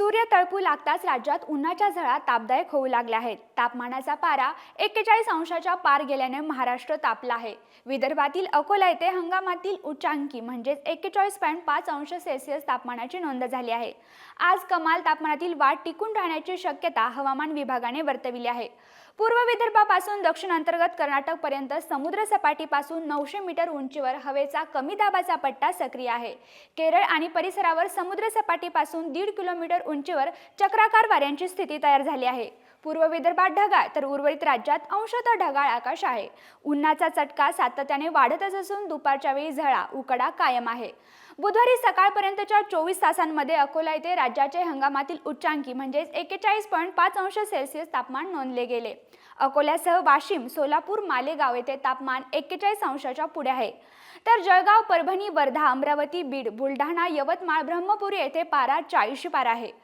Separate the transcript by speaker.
Speaker 1: सूर्य तळपू लागताच राज्यात उन्हाच्या झळा तापदायक होऊ लागल्या आहेत. तापमानाचा पारा एक्केचाळीस अंशाच्या पार गेल्याने महाराष्ट्र तापला आहे. विदर्भातील अकोला येथे हंगामातील उच्चांकी म्हणजेच एक्केचाळीस पॉईंट पाच अंश सेल्सिअस तापमानाची नोंद झाली आहे. आज कमाल तापमानातील वाढ टिकून राहण्याची शक्यता हवामान विभागाने वर्तविली आहे. पूर्व विदर्भापासून दक्षिण अंतर्गत कर्नाटकपर्यंत समुद्र सपाटीपासून नऊशे मीटर उंचीवर हवेचा कमी दाबाचा पट्टा सक्रिय आहे. केरळ आणि परिसरावर समुद्र सपाटीपासून दीड किलोमीटर उंचीवर चक्राकार वाऱ्यांची स्थिती तयार झाली आहे. पूर्व विदर्भात ढगाळ तर उर्वरित राज्यात अंशतः ढगाळ आकाश आहे. उन्हाचा चटका सातत्याने वाढतच असून दुपारच्या वेळी झळा उकडा कायम आहे. बुधवारी सकाळपर्यंतच्या चोवीस तासांमध्ये अकोला येथे राज्याचे हंगामातील उच्चांकी म्हणजेच एकेचाळीस पॉईंट पाच अंश सेल्सिअस तापमान नोंदले गेले. अकोल्यासह वाशिम सोलापूर मालेगाव येथे तापमान एक्केचाळीस अंशाच्या पुढे आहे. तर जळगाव परभणी वर्धा अमरावती बीड बुलढाणा यवतमाळ ब्रह्मपुरी येथे पारा चाळीशी पार आहे.